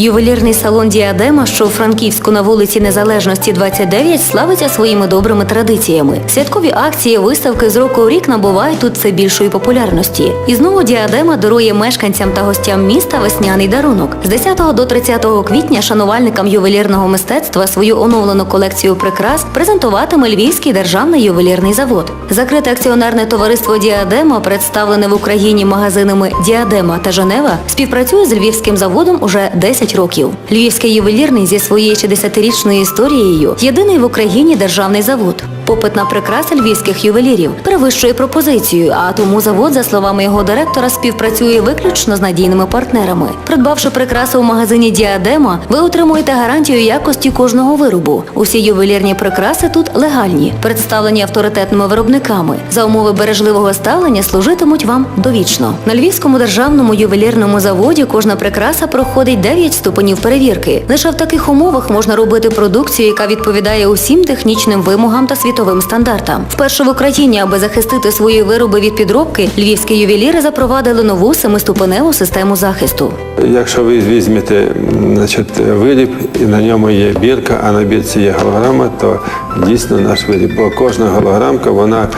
Ювелірний салон Діадема, що у Франківську на вулиці Незалежності 29, славиться своїми добрими традиціями. Святкові акції, виставки з року у рік набувають тут все більшої популярності. І знову Діадема дарує мешканцям та гостям міста весняний дарунок. З 10 до 30 квітня шанувальникам ювелірного мистецтва свою оновлену колекцію прикрас презентуватиме Львівський державний ювелірний завод. Закрите акціонерне товариство Діадема, представлене в Україні магазинами Діадема та Женева, співпрацює з львівським заводом уже 10 років. Львівський ювелірний зі своєю 60-річною історією єдиний в Україні державний завод. Попит на прикраси львівських ювелірів перевищує пропозицію, а тому завод, за словами його директора, співпрацює виключно з надійними партнерами. Придбавши прикраси у магазині Діадема, ви отримуєте гарантію якості кожного виробу. Усі ювелірні прикраси тут легальні, представлені авторитетними виробниками. За умови бережливого ставлення служитимуть вам довічно. На львівському державному ювелірному заводі кожна прикраса проходить 9 ступенів перевірки. Лише в таких умовах можна робити продукцію, яка відповідає усім технічним вимогам та світовим стандартам. Вперше в Україні, аби захистити свої вироби від підробки, львівські ювеліри запровадили нову семиступеневу систему захисту. Якщо ви візьмете значить, виріб і на ньому є бірка, а на бірці є голограма, то дійсно наш виріб. Бо кожна голограмка вона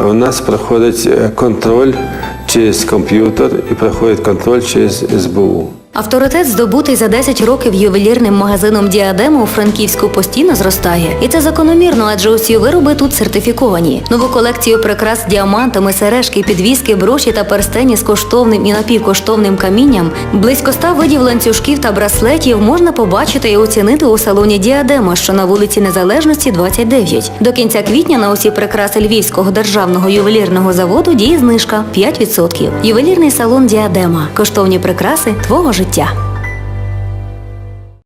у нас проходить е, контроль через комп'ютер і проходить контроль через СБУ. Авторитет, здобутий за 10 років ювелірним магазином Діадема у Франківську постійно зростає. І це закономірно, адже усі вироби тут сертифіковані. Нову колекцію прикрас з діамантами, сережки, підвіски, броші та перстені з коштовним і напівкоштовним камінням, близько ста видів ланцюжків та браслетів можна побачити і оцінити у салоні Діадема, що на вулиці Незалежності 29. До кінця квітня на усі прикраси Львівського державного ювелірного заводу діє знижка 5%. Ювелірний салон Діадема. Коштовні прикраси твого життя.